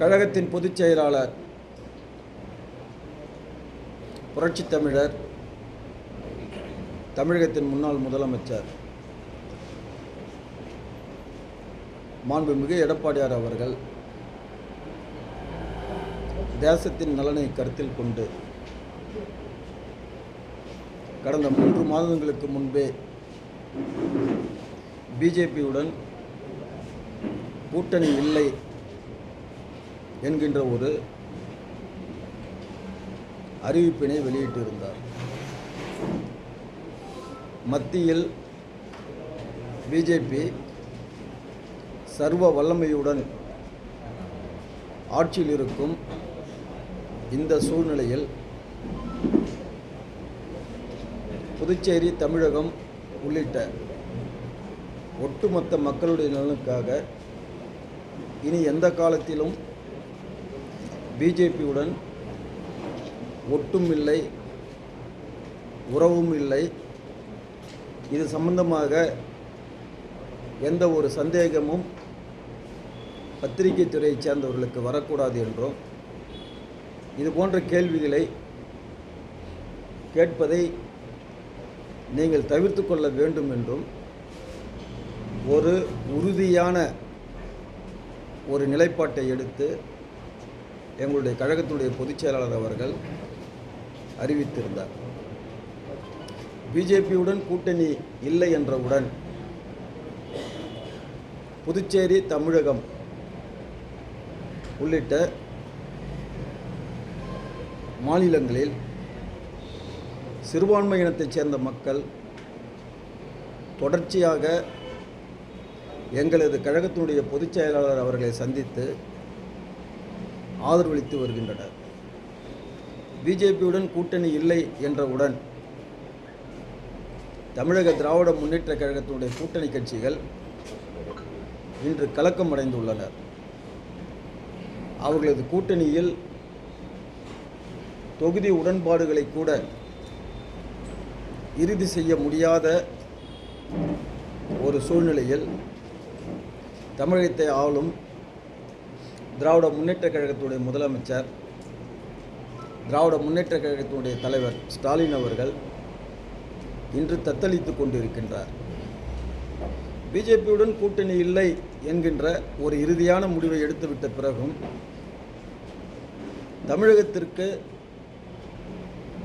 கழகத்தின் பொதுச் செயலாளர் புரட்சித் தமிழர் தமிழகத்தின் முன்னாள் முதலமைச்சர் மாண்புமிகு எடப்பாடியார் அவர்கள் தேசத்தின் நலனை கருத்தில் கொண்டு கடந்த மூன்று மாதங்களுக்கு முன்பே பிஜேபியுடன் கூட்டணி இல்லை என்கின்ற ஒரு அறிவிப்பினை வெளியிட்டிருந்தார். மத்தியில் பிஜேபி சர்வ வல்லமையுடன் ஆட்சியில் இருக்கும் இந்த சூழ்நிலையில் புதுச்சேரி தமிழகம் உள்ளிட்ட ஒட்டுமொத்த மக்களுடைய நலனுக்காக இனி எந்த காலத்திலும் பிஜேபியுடன் ஒட்டும் இல்லை உறவும் இல்லை இது சம்பந்தமாக எந்த ஒரு சந்தேகமும் பத்திரிகை துறையைச் சேர்ந்தவர்களுக்கு வரக்கூடாது என்றும் இது போன்ற கேள்விகளை கேட்பதை நீங்கள் தவிர்த்து கொள்ள வேண்டும் என்றும் ஒரு உறுதியான ஒரு நிலைப்பாட்டை எடுத்து எங்களுடைய கழகத்தினுடைய பொதுச் செயலாளர் அவர்கள் அறிவித்திருந்தார். பிஜேபியுடன் கூட்டணி இல்லை என்றவுடன் புதுச்சேரி தமிழகம் உள்ளிட்ட மாநிலங்களில் சிறுபான்மை இனத்தைச் சேர்ந்த மக்கள் தொடர்ச்சியாக எங்களது கழகத்தினுடைய பொதுச் செயலாளர் அவர்களை சந்தித்து ஆதரவளித்து வருகின்றனர். பிஜேபியுடன் கூட்டணி இல்லை என்றவுடன் தமிழக திராவிட முன்னேற்ற கழகத்தினுடைய கூட்டணி கட்சிகள் இன்று கலக்கம் அடைந்துள்ளனர் அவர்களது கூட்டணியில் தொகுதி உடன்பாடுகளை கூட இறுதி செய்ய முடியாத ஒரு சூழ்நிலையில் தமிழகத்தை ஆளும் திராவிட முன்னேற்ற கழகத்துடைய முதலமைச்சர் திராவிட முன்னேற்ற கழகத்தினுடைய தலைவர் ஸ்டாலின் அவர்கள் இன்று தத்தளித்து கொண்டிருக்கின்றார். பிஜேபியுடன் கூட்டணி இல்லை என்கின்ற ஒரு இறுதியான முடிவை எடுத்துவிட்ட பிறகும் தமிழகத்திற்கு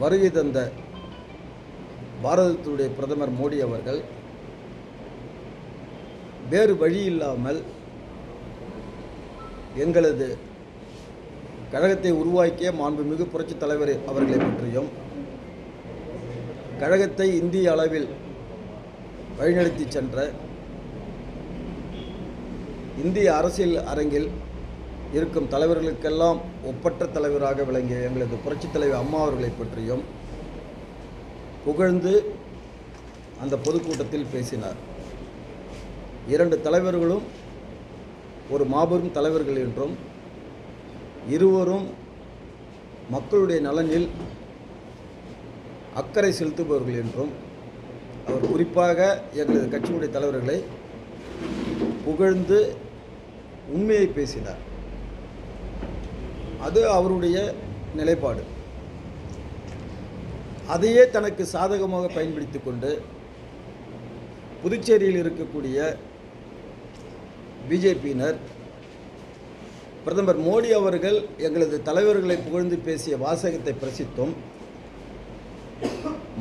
வருகை தந்த பாரதத்துடைய பிரதமர் மோடி அவர்கள் வேறு வழி இல்லாமல் எங்களது கழகத்தை உருவாக்கிய மாண்புமிகு புரட்சி தலைவர் அவர்களை பற்றியும் கழகத்தை இந்திய அளவில் வழிநடத்தி சென்ற இந்திய அரசியல் அரங்கில் இருக்கும் தலைவர்களுக்கெல்லாம் ஒப்பற்ற தலைவராக விளங்கிய எங்களது புரட்சித் தலைவர் அம்மா அவர்களை பற்றியும் புகழ்ந்து அந்த பொதுக்கூட்டத்தில் பேசினார். இரண்டு தலைவர்களும் ஒரு மாபெரும் தலைவர்கள் என்றும் இருவரும் மக்களுடைய நலனில் அக்கறை செலுத்துபவர்கள் என்றும் அவர் குறிப்பாக எங்களது கட்சியினுடைய தலைவர்களை புகழ்ந்து உண்மையை பேசினார். அது அவருடைய நிலைப்பாடு. அதையே தனக்கு சாதகமாக பயன்படுத்தி கொண்டு புதுச்சேரியில் இருக்கக்கூடிய பிஜேபியினர் பிரதமர் மோடி அவர்கள் எங்களது தலைவர்களை புகழ்ந்து பேசிய வாசகத்தை பிரசித்தும்.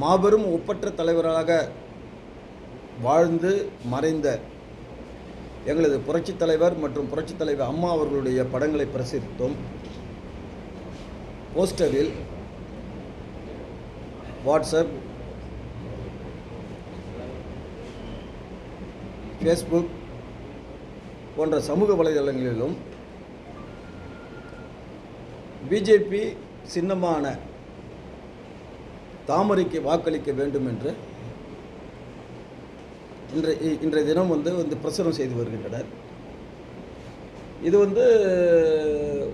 மாபெரும் ஒப்பற்ற தலைவராக வாழ்ந்து மறைந்த எங்களது புரட்சித் தலைவர் மற்றும் புரட்சித் தலைவர் அம்மா அவர்களுடைய படங்களை பிரசித்தும். போஸ்டரில் வாட்ஸ்அப் ஃபேஸ்புக் போன்ற சமூக வலைதளங்களிலும் பிஜேபி சின்னமான தாமரைக்கு வாக்களிக்க வேண்டும் என்று இன்றைய இன்றைய தினம் வந்து வந்து பிரசுரம் செய்து வருகின்றனர். இது வந்து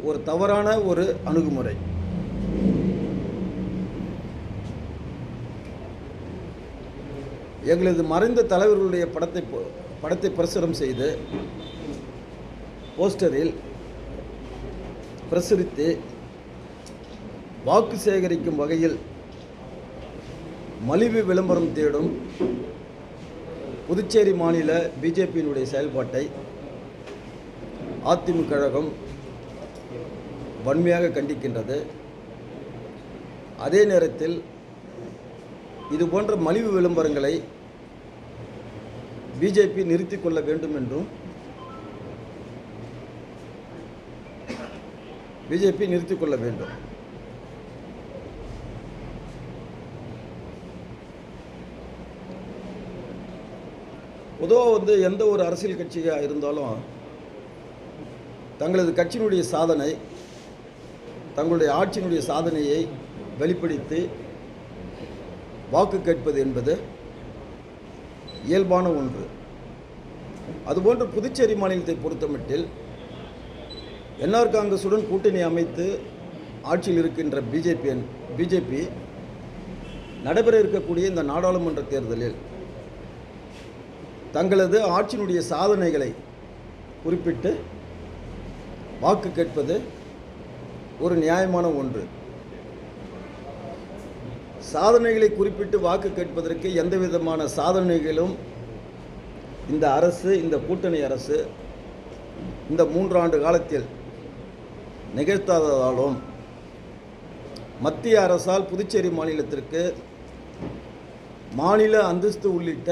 ஒரு தவறான ஒரு அணுகுமுறை. எங்களது மறைந்த தலைவர்களுடைய படத்தை படத்தை பிரசுரம் செய்து போஸ்டரில் பிரசுரித்து வாக்கு சேகரிக்கும் வகையில் மலிவு விளம்பரம் தேடும் புதுச்சேரி மாநில பிஜேபியினுடைய செயல்பாட்டை அதிமுக கழகம் வன்மையாக கண்டிக்கின்றது. அதே நேரத்தில் இது போன்ற மலிவு விளம்பரங்களை பிஜேபி நிறுத்திக் கொள்ள வேண்டும் என்றும் பிஜேபி நிறுத்திக் கொள்ள வேண்டும். பொதுவாக வந்து எந்த ஒரு அரசியல் கட்சியாக இருந்தாலும் தங்களது கட்சியினுடைய சாதனை தங்களுடைய ஆட்சியினுடைய சாதனையை வெளிப்படுத்தி வாக்கு கேட்பது என்பது இயல்பான ஒன்று. அதுபோன்று புதுச்சேரி மாநிலத்தை பொறுத்தமட்டில் என்ஆர் காங்கிரசுடன் கூட்டணி அமைத்து ஆட்சியில் இருக்கின்ற பிஜேபி பிஜேபி நடைபெற இருக்கக்கூடிய இந்த நாடாளுமன்ற தேர்தலில் தங்களது ஆட்சியினுடைய சாதனைகளை குறிப்பிட்டு வாக்கு கேட்பது ஒரு நியாயமான ஒன்று. சாதனைகளை குறிப்பிட்டு வாக்கு கேட்பதற்கு எந்த விதமான சாதனைகளும் இந்த அரசு இந்த கூட்டணி அரசு இந்த மூன்றாண்டு காலத்தில் நிகழ்த்தாததாலும் மத்திய அரசால் புதுச்சேரி மாநிலத்திற்கு மாநில அந்தஸ்து உள்ளிட்ட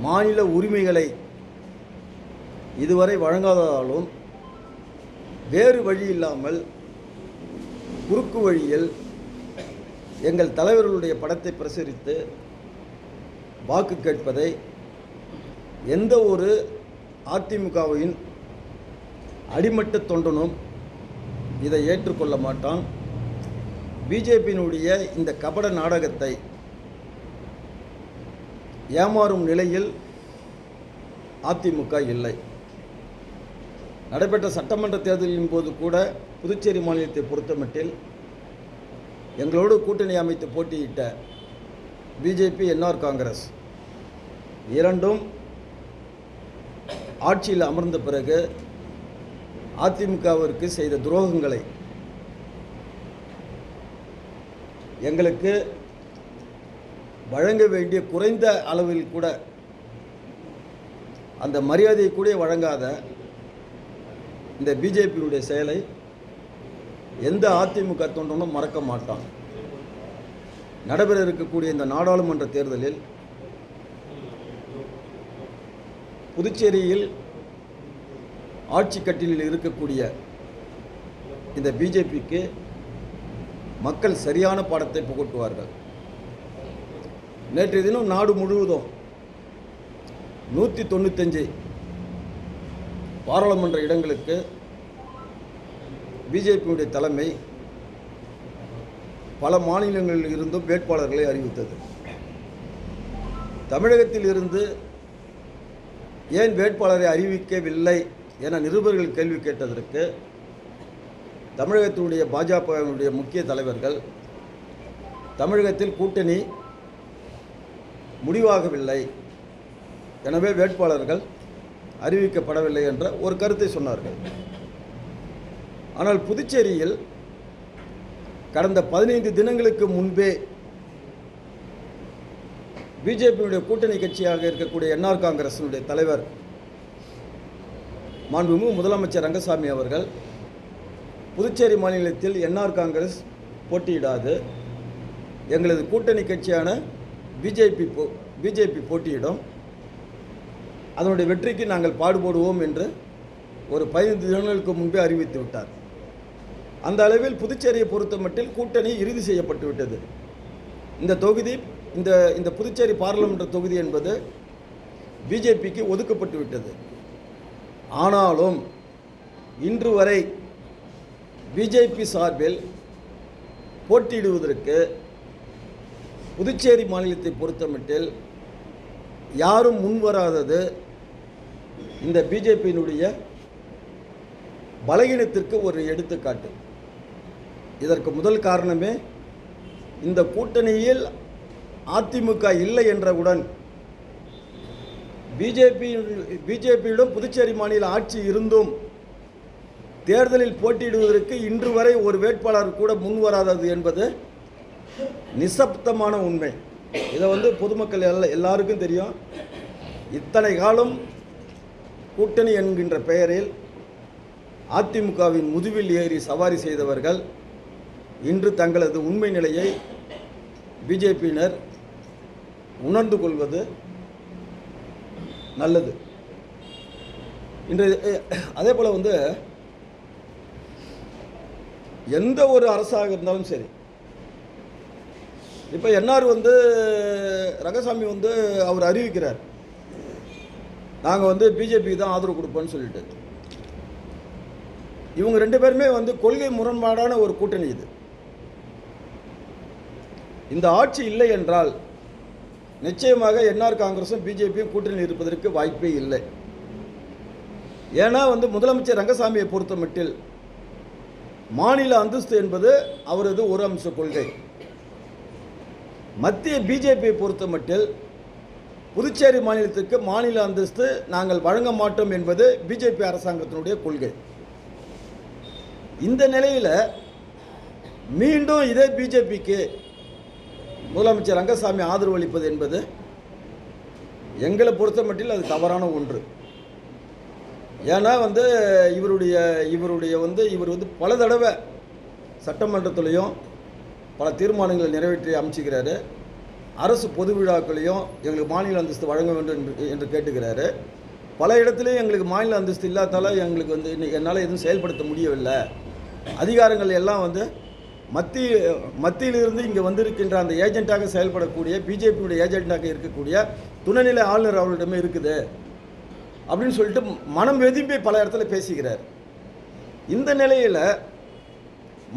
மாநில உரிமைகளை இதுவரை வழங்காததாலும் வேறு வழி இல்லாமல் குறுக்கு வழியில் எங்கள் தலைவர்களுடைய படத்தை பிரசுரித்து வாக்கு கேட்பதை எந்த ஒரு அதிமுகவின் அடிமட்ட தொண்டனும் இதை ஏற்றுக்கொள்ள மாட்டான். பிஜேபியினுடைய இந்த கபட நாடகத்தை ஏமாறும் நிலையில் அதிமுக இல்லை. நடைபெற்ற சட்டமன்ற தேர்தலின் போது கூட புதுச்சேரி மாநிலத்தை பொறுத்தமட்டில் எங்களோடு கூட்டணி அமைத்து போட்டியிட்ட பிஜேபி என்ஆர் காங்கிரஸ் இரண்டும் ஆட்சியில் அமர்ந்த பிறகு அதிமுகவிற்கு செய்த துரோகங்களை எங்களுக்கு வழங்க வேண்டிய குறைந்த அளவில் கூட அந்த மரியாதையை கூட வழங்காத இந்த பிஜேபியினுடைய செயலை எந்த அதிமுக தொண்டனும் மறக்க மாட்டான். நடைபெற இருக்கக்கூடிய இந்த நாடாளுமன்ற தேர்தலில் புதுச்சேரியில் ஆட்சி கட்டிலில் இருக்கக்கூடிய இந்த பிஜேபிக்கு மக்கள் சரியான பாடத்தை புகட்டுவார்கள். நேற்றைய தினம் நாடு முழுவதும் நூற்றி தொண்ணூத்தஞ்சு பாராளுமன்ற இடங்களுக்கு பிஜேபியுடைய தலைமை பல மாநிலங்களில் இருந்தும் வேட்பாளர்களை அறிவித்தது. தமிழகத்தில் இருந்து ஏன் வேட்பாளரை அறிவிக்கவில்லை என நிருபர்கள் கேள்வி கேட்டதற்கு தமிழகத்தினுடைய பாஜகவினுடைய முக்கிய தலைவர்கள் தமிழகத்தில் கூட்டணி முடிவாகவில்லை எனவே வேட்பாளர்கள் அறிவிக்கப்படவில்லை என்ற ஒரு கருத்தை சொன்னார்கள். ஆனால் புதுச்சேரியில் கடந்த பதினைந்து தினங்களுக்கு முன்பே பிஜேபியுடைய கூட்டணி கட்சியாக இருக்கக்கூடிய என்ஆர் காங்கிரசினுடைய தலைவர் மாண்புமிகு முதலமைச்சர் ரங்கசாமி அவர்கள் புதுச்சேரி மாநிலத்தில் என்ஆர் காங்கிரஸ் போட்டியிடாது. எங்களது கூட்டணி கட்சியான பிஜேபி போ பிஜேபி போட்டியிடும். அதனுடைய வெற்றிக்கு நாங்கள் பாடுபடுவோம் என்று ஒரு பதினைந்து தினங்களுக்கு முன்பே அறிவித்து விட்டார். அந்த அளவில் புதுச்சேரியை பொறுத்த மட்டில் கூட்டணி இறுதி செய்யப்பட்டு விட்டது. இந்த தொகுதி இந்த இந்த புதுச்சேரி பாராளுமன்ற தொகுதி என்பது பிஜேபிக்கு ஒதுக்கப்பட்டு விட்டது. ஆனாலும் இன்று வரை பிஜேபி சார்பில் போட்டியிடுவதற்கு புதுச்சேரி மாநிலத்தை பொறுத்தமட்டில் யாரும் முன்வராதது இந்த பிஜேபியினுடைய பலகீனத்திற்கு ஒரு எடுத்துக்காட்டு. இதற்கு முதல் காரணமே இந்த கூட்டணியில் அதிமுக இல்லை என்றவுடன் பிஜேபி பிஜேபியிடம் புதுச்சேரி மாநில ஆட்சி இருந்தும் தேர்தலில் போட்டியிடுவதற்கு இன்று வரை ஒரு வேட்பாளர் கூட முன் வராதது என்பது நிசப்தமான உண்மை. இதை வந்து பொதுமக்கள் எல்லா எல்லாருக்கும் தெரியும். இத்தனை காலம் கூட்டணி என்கின்ற பெயரில் அதிமுகவின் முதுவில் ஏறி சவாரி செய்தவர்கள் இன்று தங்களது உண்மை நிலையை பிஜேபியினர் உணர்ந்து கொள்வது நல்லது. இன்று அதே போல் வந்து எந்த ஒரு அரசாக இருந்தாலும் சரி இப்போ என்ஆர் வந்து ரங்கசாமி வந்து அவர் அறிவிக்கிறார். நாங்கள் வந்து பிஜேபிக்கு தான் ஆதரவு கொடுப்போம்னு சொல்லிட்டு. இவங்க ரெண்டு பேருமே வந்து கொள்கை முரண்பாடான ஒரு கூட்டணி இது. இந்த ஆட்சி இல்லை என்றால் நிச்சயமாக என்ஆர் காங்கிரஸும் பிஜேபியும் கூட்டணியில் இருப்பதற்கு வாய்ப்பே இல்லை. ஏன்னா வந்து முதலமைச்சர் ரங்கசாமியை பொறுத்த மட்டில் மாநில அந்தஸ்து என்பது அவரது ஒரு அம்ச கொள்கை. மத்திய பிஜேபியை பொறுத்த மட்டில் புதுச்சேரி மாநிலத்துக்கு மாநில அந்தஸ்து நாங்கள் வழங்க மாட்டோம் என்பது பிஜேபி அரசாங்கத்தினுடைய கொள்கை. இந்த நிலையில் மீண்டும் இதே பிஜேபிக்கு முதலமைச்சர் ரங்கசாமி ஆதரவு அளிப்பது என்பது எங்களை பொறுத்த மட்டில் அது தவறான ஒன்று. ஏன்னா வந்து இவருடைய இவருடைய வந்து இவர் வந்து பல தடவை சட்டமன்றத்துலேயும் பல தீர்மானங்களை நிறைவேற்றி அமைச்சிக்கிறாரு. அரசு பொது விழாக்களையும் எங்களுக்கு மாநில அந்தஸ்து வழங்க வேண்டும் என்று என்று கேட்டுக்கிறாரு. பல இடத்துலையும் எங்களுக்கு மாநில அந்தஸ்து இல்லாதால எங்களுக்கு வந்து இன்னைக்கு என்னால் எதுவும் செயல்படுத்த முடியவில்லை. அதிகாரங்கள் எல்லாம் வந்து மத்திய மத்தியிலிருந்து இங்கே வந்திருக்கின்ற அந்த ஏஜென்ட்டாக செயல்படக்கூடிய பிஜேபியுடைய ஏஜென்ட்டாக இருக்கக்கூடிய துணைநிலை ஆளுநர் அவர்களிடமே இருக்குது. அப்படின்னு சொல்லிட்டு மனம் வெதும்பி பல இடத்துல பேசிக்கிறார் இந்த நிலையில்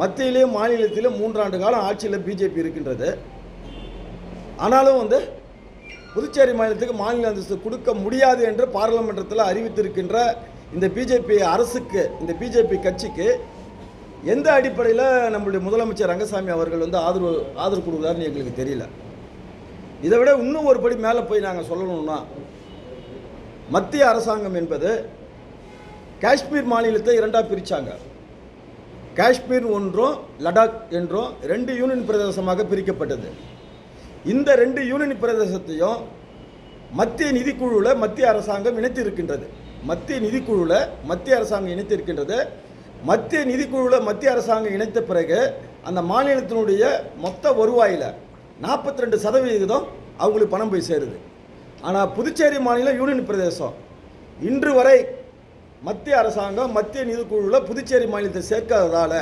மத்தியிலேயும் மாநிலத்திலும் மூன்றாண்டு காலம் ஆட்சியில் பிஜேபி இருக்கின்றது. ஆனாலும் வந்து புதுச்சேரி மாநிலத்துக்கு மாநில அந்தஸ்து கொடுக்க முடியாது என்று பாராளுமன்றத்தில் அறிவித்திருக்கின்ற இந்த பிஜேபி அரசுக்கு இந்த பிஜேபி கட்சிக்கு எந்த அடிப்படையில் நம்மளுடைய முதலமைச்சர் ரங்கசாமி அவர்கள் வந்து ஆதரவு ஆதரவு கொடுக்குறாருன்னு எங்களுக்கு தெரியல. இதை விட இன்னும் ஒரு படி மேலே போய் நாங்கள் சொல்லணும்னா மத்திய அரசாங்கம் என்பது காஷ்மீர் மாநிலத்தை இரண்டாக பிரித்தாங்க காஷ்மீர் ஒன்றும் லடாக் என்றும் ரெண்டு யூனியன் பிரதேசமாக பிரிக்கப்பட்டது. இந்த ரெண்டு யூனியன் பிரதேசத்தையும் மத்திய நிதிக்குழுவில் மத்திய அரசாங்கம் இணைத்து இருக்கின்றது மத்திய நிதிக்குழுவில் மத்திய அரசாங்கம் இணைத்து இருக்கின்றது மத்திய நிதிக்குழுவில் மத்திய அரசாங்கம் இணைத்த பிறகு அந்த மாநிலத்தினுடைய மொத்த வருவாயில் நாற்பத்தி ரெண்டு சதவிகிதம் அவங்களுக்கு பணம் போய் சேருது. ஆனால் புதுச்சேரி மாநிலம் யூனியன் பிரதேசம். இன்று வரை மத்திய அரசாங்கம் மத்திய நிதிக்குழுவில் புதுச்சேரி மாநிலத்தை சேர்க்காததால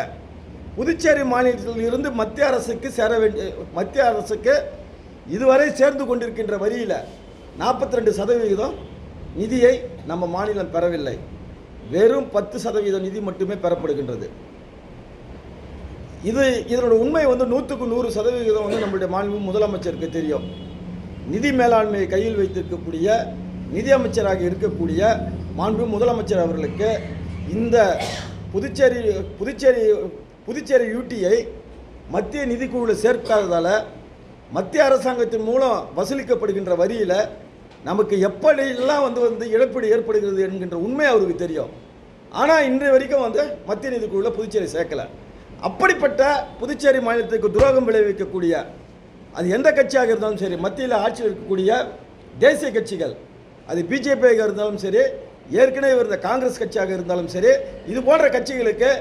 புதுச்சேரி மாநிலத்தில் இருந்து மத்திய அரசுக்கு சேர வேண்டிய மத்திய அரசுக்கு இதுவரை சேர்ந்து கொண்டிருக்கின்ற வரியில் நாற்பத்தி ரெண்டு சதவிகிதம் நிதியை நம்ம மாநிலம் பெறவில்லை. வெறும் பத்து சதவீத நிதி மட்டுமே பெறப்படுகின்றது. இது இதனோட உண்மை வந்து நூற்றுக்கு நூறு சதவிகிதம் வந்து நம்மளுடைய மாநில முதலமைச்சருக்கு தெரியும். நிதி மேலாண்மையை கையில் வைத்திருக்கக்கூடிய நிதி அமைச்சராக இருக்கக்கூடிய மாண்பு முதலமைச்சர் அவர்களுக்கு இந்த புதுச்சேரி புதுச்சேரி புதுச்சேரி யூடியை மத்திய நிதிக்குழுவில் சேர்க்காததால் மத்திய அரசாங்கத்தின் மூலம் வசூலிக்கப்படுகின்ற வரியில் நமக்கு எப்படியெல்லாம் வந்து வந்து இழப்பீடு ஏற்படுகிறது என்கின்ற உண்மை அவருக்கு தெரியும். ஆனால் இன்றைய வரைக்கும் வந்து மத்திய நிதிக்குழுவில் புதுச்சேரி சேர்க்கலை. அப்படிப்பட்ட புதுச்சேரி மாநிலத்துக்கு துரோகம் விளைவிக்கக்கூடிய அது எந்த கட்சியாக இருந்தாலும் சரி மத்தியில் ஆட்சியில் இருக்கக்கூடிய தேசிய கட்சிகள் அது பிஜேபியாக இருந்தாலும் சரி ஏற்கனவே இருந்த காங்கிரஸ் கட்சியாக இருந்தாலும் சரி இது போன்ற கட்சிகளுக்கு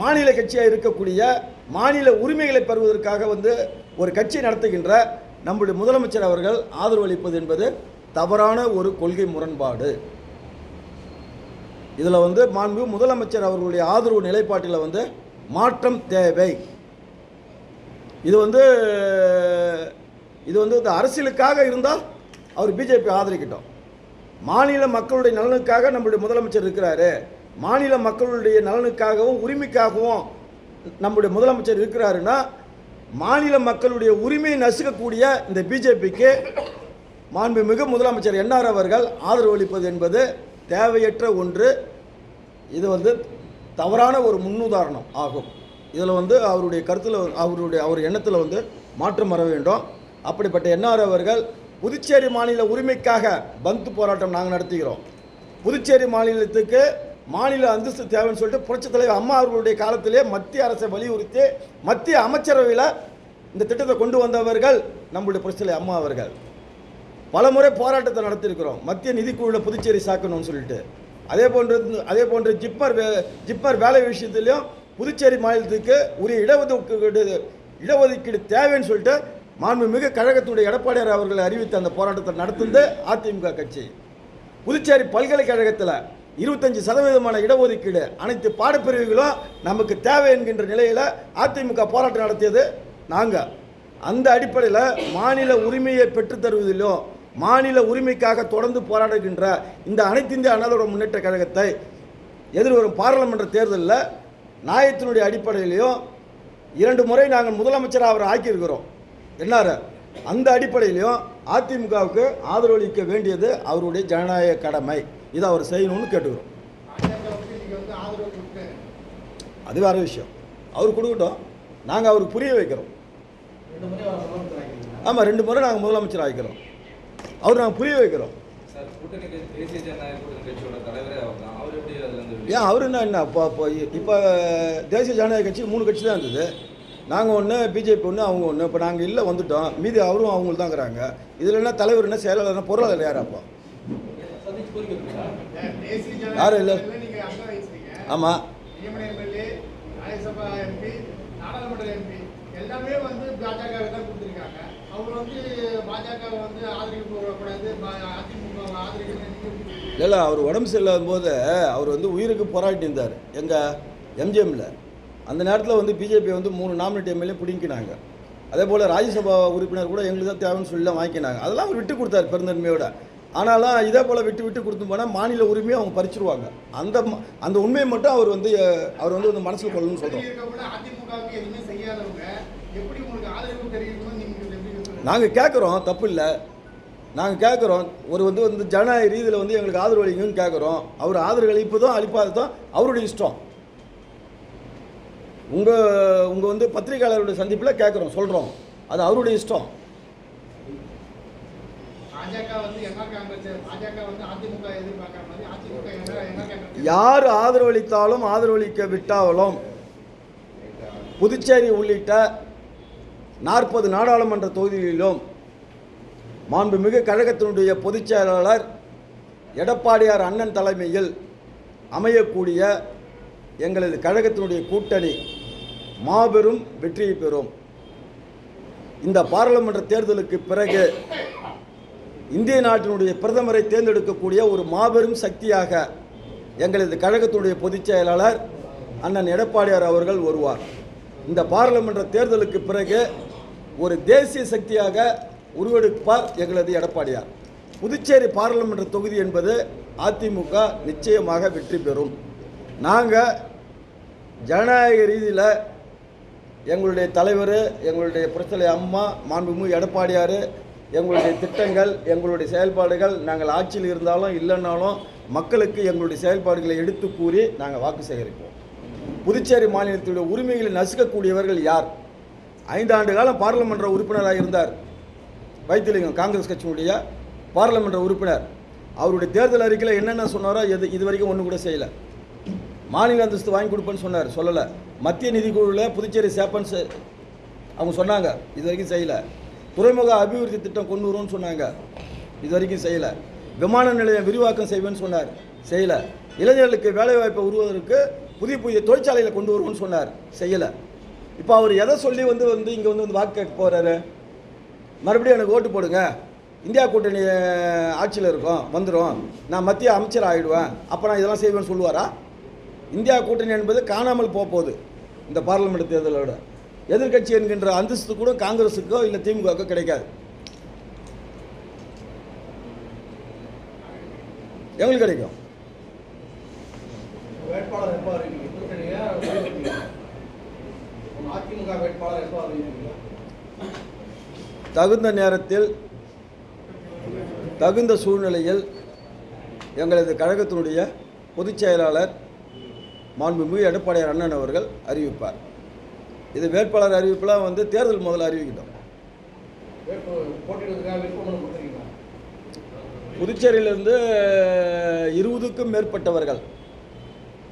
மாநில கட்சியாக இருக்கக்கூடிய மாநில உரிமைகளை பெறுவதற்காக வந்து ஒரு கட்சி நடத்துகின்ற நம்முடைய முதலமைச்சர் அவர்கள் ஆதரவு அளிப்பது என்பது தவறான ஒரு கொள்கை முரண்பாடு. இதில் வந்து மாண்பு முதலமைச்சர் அவர்களுடைய ஆதரவு நிலைப்பாட்டில் வந்து மாற்றம் தேவை. இது வந்து இது வந்து இந்த அரசியலுக்காக இருந்தால் அவர் பிஜேபி ஆதரிக்கட்டும். மாநில மக்களுடைய நலனுக்காக நம்முடைய முதலமைச்சர் இருக்கிறாரு. மாநில மக்களுடைய நலனுக்காகவும் உரிமைக்காகவும் நம்முடைய முதலமைச்சர் இருக்கிறாருன்னா மாநில மக்களுடைய உரிமையை நசுக்கக்கூடிய இந்த பிஜேபிக்கு மாண்புமிகு முதலமைச்சர் என்ஆர் அவர்கள் ஆதரவு அளிப்பது என்பது தேவையற்ற ஒன்று. இது வந்து தவறான ஒரு முன்னுதாரணம் ஆகும். இதில் வந்து அவருடைய கருத்தில் அவருடைய அவர் எண்ணத்தில் வந்து மாற்றம் வர வேண்டும். அப்படிப்பட்ட என்ஆர் அவர்கள் புதுச்சேரி மாநில உரிமைக்காக பந்த் போராட்டம் நாங்கள் நடத்துகிறோம். புதுச்சேரி மாநிலத்துக்கு மாநில அந்தஸ்து தேவைன்னு சொல்லிட்டு புரட்சித் தலைவர் அம்மா அவர்களுடைய காலத்திலே மத்திய அரசை வலியுறுத்தி மத்திய அமைச்சரவையில் இந்த திட்டத்தை கொண்டு வந்தவர்கள் நம்முடைய புரட்சித் தலைவர் அம்மா அவர்கள். பலமுறை போராட்டத்தை நடத்தியிருக்கிறோம். மத்திய நிதிக்குழுவில் புதுச்சேரி சாக்கணும்னு சொல்லிட்டு. அதே போன்று அதே போன்று ஜிப்மர் வே- ஜிப்மர் வேலை விஷயத்திலையும் புதுச்சேரி மாநிலத்துக்கு உரிய இடஒதுக்கீடு இடஒதுக்கீடு தேவைன்னு சொல்லிட்டு மாண்புமிகு கழகத்துடைய எடப்பாடியார் அவர்களை அறிவித்த அந்த போராட்டத்தை நடத்துந்து அதிமுக கட்சி. புதுச்சேரி பல்கலைக்கழகத்தில் இருபத்தஞ்சி சதவீதமான இடஒதுக்கீடு அனைத்து பாடப்பிரிவுகளும் நமக்கு தேவை என்கின்ற நிலையில் அதிமுக போராட்டம் நடத்தியது நாங்கள் அந்த அடிப்படையில் மாநில உரிமையை பெற்றுத்தருவதிலும் மாநில உரிமைக்காக தொடர்ந்து போராடுகின்ற இந்த அனைத்து இந்திய அண்ணாதிராவிட முன்னேற்ற கழகத்தை எதிர்வரும் பாராளுமன்ற தேர்தலில் நியாயத்தினுடைய அடிப்படையிலையும் இரண்டு முறை நாங்கள் முதலமைச்சராக அவரை ஆக்கியிருக்கிறோம். என்னார்? அந்த அடிப்படையிலையும் அதிமுகவுக்கு ஆதரவளிக்க வேண்டியது அவருடைய ஜனநாயக கடமை. இதை அவர் செய்யணும்னு கேட்டுக்கிறோம். அது வேற விஷயம். அவர் கொடுக்கட்டும். நாங்கள் அவருக்கு புரிய வைக்கிறோம். ஆமாம் ரெண்டு முறை நாங்கள் முதலமைச்சர் ஆகிக்கிறோம் அவர் நாங்கள் புரிய வைக்கிறோம். ஏன் அவர் என்ன என்ன இப்போ இப்போ இப்போ தேசிய ஜனநாயக கட்சி மூணு கட்சி தான் இருந்தது. நாங்கள் ஒன்று பிஜேபி ஒன்று அவங்க ஒன்று இப்போ நாங்கள் இல்லை வந்துட்டோம். மீதி அவரும் அவங்களும் தான் இருக்கிறாங்க இதில் என்ன தலைவர் என்ன செயலாளர் என்ன பொருளாளர் யார் அப்போ சந்திச்சு கோரிக்கை வைக்கிறீங்களா? தேசிய யாரும் இல்லை? ஆமாம் எல்லாமே வந்து தான் கொடுத்துருக்காங்க அவங்க வந்து பாஜக வந்து ஆதரிக்க அதிமுக இல்லை அவர் உடம்பு சரியில்லாத போது அவர் வந்து உயிருக்கு போராட்டி இருந்தார். எங்கள் எம்ஜிஎம்மில் அந்த நேரத்தில் வந்து பிஜேபி வந்து மூணு நாமினேட் எம்எல்ஏ பிடிங்கினாங்க. அதே போல் ராஜ்யசபா உறுப்பினர் கூட எங்களுக்கு தான் தேவைன்னு சொல்லி தான் வாங்கிக்கினாங்க. அதெல்லாம் அவர் விட்டு கொடுத்தார் பெருந்தன்மையோட. ஆனாலும் இதே போல் விட்டு விட்டு கொடுத்து போனால் மாநில உரிமையை அவங்க பறிச்சிருவாங்க. அந்த ம- அந்த உண்மையை மட்டும் அவர் வந்து அவர் வந்து வந்து மனசில் கொள்ளணும்னு சொல்கிறோம் நாங்கள் கேட்குறோம் தப்பு இல்லை. நாங்கள் கேட்குறோம் ஒரு வந்து வந்து ஜனநாயக ரீதியில் வந்து எங்களுக்கு ஆதரவு அளிங்கன்னு கேட்குறோம் அவர் ஆதரவு அளிப்பதும் அளிப்பாததும் அவருடைய இஷ்டம். உங்கள் உங்கள் வந்து பத்திரிகையாளருடைய சந்திப்பில் கேட்குறோம் சொல்கிறோம் அது அவருடைய இஷ்டம். பாஜக வந்து யார் ஆதரவளித்தாலும் ஆதரவளிக்க விட்டாலும் புதுச்சேரி உள்ளிட்ட நாற்பது நாடாளுமன்ற தொகுதிகளிலும் மாண்புமிகு கழகத்தினுடைய பொதுச் செயலாளர் எடப்பாடியார் அண்ணன் தலைமையில் அமையக்கூடிய எங்களது கழகத்தினுடைய கூட்டணி மாபெரும் வெற்றியை பெறும். இந்த பாராளுமன்ற தேர்தலுக்கு பிறகு இந்திய நாட்டினுடைய பிரதமரை தேர்ந்தெடுக்கக்கூடிய ஒரு மாபெரும் சக்தியாக எங்களது கழகத்தினுடைய பொதுச் செயலாளர் அண்ணன் எடப்பாடியார் அவர்கள் வருவார். இந்த பாராளுமன்ற தேர்தலுக்கு பிறகு ஒரு தேசிய சக்தியாக உருவெடுப்பார் எங்களது எடப்பாடியார். புதுச்சேரி பாராளுமன்ற தொகுதி என்பது அதிமுக நிச்சயமாக வெற்றி பெறும். நாங்கள் ஜனநாயக ரீதியில் எங்களுடைய தலைவர் எங்களுடைய பிரச்சனை அம்மா மாண்புமிகு எடப்பாடியார் எங்களுடைய திட்டங்கள் எங்களுடைய செயல்பாடுகள் நாங்கள் ஆட்சியில் இருந்தாலும் இல்லைன்னாலும் மக்களுக்கு எங்களுடைய செயல்பாடுகளை எடுத்து கூறி நாங்கள் வாக்கு சேகரிப்போம். புதுச்சேரி மாநிலத்துடைய உரிமைகளை நசுக்கக்கூடியவர்கள் யார்? ஐந்தாண்டு காலம் பாராளுமன்ற உறுப்பினராக இருந்தார். வைத்திலிங்கம் காங்கிரஸ் கட்சியினுடைய பாராளுமன்ற உறுப்பினர். அவருடைய தேர்தல் அறிக்கையில் என்னென்ன சொன்னாரோ எது இது வரைக்கும் ஒன்று கூட செய்யலை. மாநில அந்தஸ்து வாங்கி கொடுப்பேன்னு சொன்னார் சொல்லலை. மத்திய நிதிக்குழுவில் புதுச்சேரி சேப்பன்ஸ் அவங்க சொன்னாங்க இது வரைக்கும் செய்யலை. துறைமுக அபிவிருத்தி திட்டம் கொண்டு வருவோம்னு சொன்னாங்க. இது வரைக்கும் செய்யலை. விமான நிலையம் விரிவாக்கம் செய்வேன்னு சொன்னார். செய்யலை. இளைஞர்களுக்கு வேலைவாய்ப்பை உருவதற்கு புதிய புதிய தொழிற்சாலையில் கொண்டு வருவோம்னு சொன்னார். செய்யலை. இப்போ அவர் எதை சொல்லி வந்து வந்து இங்கே வந்து வந்து வாக்கு கேட்க போகிறாரு மறுபடியும் எனக்கு ஓட்டு போடுங்க. இந்தியா கூட்டணி ஆட்சியில் இருக்கும். வந்துடும் நான் மத்திய அமைச்சர் ஆகிடுவேன் அப்போ நான் இதெல்லாம் செய்வேன்னு சொல்லுவாரா? இந்தியா கூட்டணி என்பது காணாமல் போக போகுது. இந்த பார்லிமெண்ட் தேர்தலோட. எதிர்க்கட்சி என்கின்ற அந்தஸ்து கூட காங்கிரஸுக்கோ இல்லை திமுகவுக்கோ கிடைக்காது. எங்களுக்கு கிடைக்கும். தகுந்த நேரத்தில் தகுந்த சூழ்நிலையில் எங்களது கழகத்தினுடைய பொதுச் செயலாளர் மாண்புமிகு எடப்பாடியார் அண்ணன் அவர்கள் அறிவிப்பார். இது வேட்பாளர் அறிவிப்புலாம் வந்து தேர்தல் முதல்ல அறிவிக்கிட்டோம். புதுச்சேரியிலிருந்து இருபதுக்கும் மேற்பட்டவர்கள்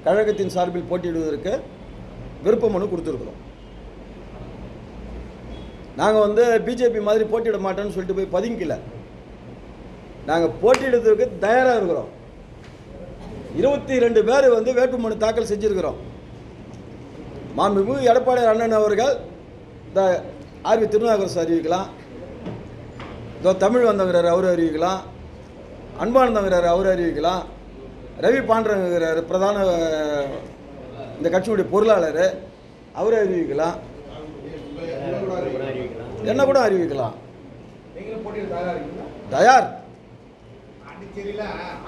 கழகத்தின் சார்பில் போட்டியிடுவதற்கு விருப்ப மனு கொடுத்துருக்குறோம். நாங்கள் வந்து பிஜேபி மாதிரி போட்டியிட மாட்டோம்னு சொல்லிட்டு போய் பதுங்கிக்கல. நாங்கள் போட்டியிடுறதுக்கு தயாராக இருக்கிறோம். இருபத்தி ரெண்டு பேர் வந்து வேட்புமனு தாக்கல் செஞ்சுருக்கிறோம். மாண்புமிகு எடப்பாடி அண்ணன் அவர்கள் இந்த ஆர்வி திருநாகரசு அறிவிக்கலாம் இதோ தமிழ் வந்தங்கிறார் அவர் அறிவிக்கலாம் அன்பானந்தங்கிறார் அவர் அறிவிக்கலாம் ரவி பாண்டரங்கிறார் பிரதான இந்த கட்சியுடைய பொருளாளர் அவர் அறிவிக்கலாம். என்ன கூட அறிவிக்கலாம்? தயார்.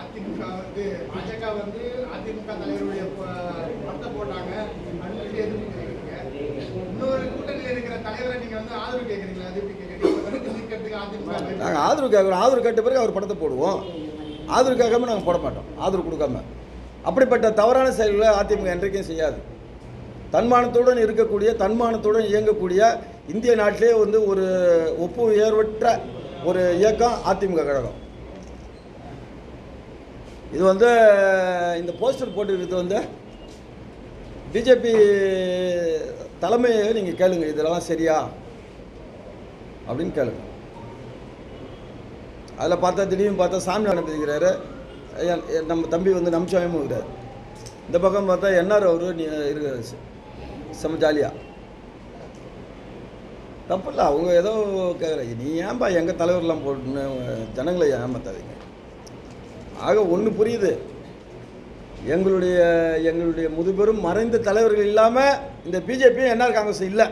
அதிமுக வந்து பாஜக வந்து அதிமுக தலைவருடைய படத்தை போட்டாங்க. எதிர்ப்பு இன்னொரு கூட்டணியில் இருக்கிற தலைவரை வந்து ஆதரவு கேட்குறீங்களா அது எப்படி கேட்குறீங்க நாங்கள் ஆதரவு கேட்குறோம் ஆதரவு கேட்ட பிறகு அவர் படத்தை போடுவோம். ஆதரவு கேட்காம நாங்கள் போட மாட்டோம். ஆதரவு கொடுக்காம. அப்படிப்பட்ட தவறான செயல்களை அதிமுக என்றைக்கும் செய்யாது. தன்மானத்துடன் இருக்கக்கூடிய தன்மானத்துடன் இயங்கக்கூடிய இந்திய நாட்டிலே வந்து ஒரு ஒப்பு உயர்வற்ற ஒரு இயக்கம் அதிமுக கழகம். இது வந்து இந்த போஸ்டர் போட்டுக்கிறது வந்து பிஜேபி தலைமையை நீங்கள் கேளுங்க இதெல்லாம் சரியா? அப்படின்னு கேளுங்க. அதில் பார்த்தா திடீர்னு பார்த்தா சாமி அனுப்பிக்கிறாரு நம்ம தம்பி வந்து நம்பிச்சாமியும் இருக்கிறார் இந்த பக்கம் பார்த்தா என்ஆர் அவரு நீ இருக்கிறாரு செம்ம செம ஜாலியாக தப்பு இல்லை அவங்க ஏதோ கேட்குறாங்க நீ ஏன்பா எங்கள் தலைவர்லாம் போட்டுன்னு ஜனங்களை ஏமாத்தாதீங்க. ஆக ஒன்று புரியுது. எங்களுடைய எங்களுடைய முதுபெரும் மறைந்த தலைவர்கள் இல்லாமல் இந்த பிஜேபியும் என்ஆர் காங்கிரஸ் இல்லை.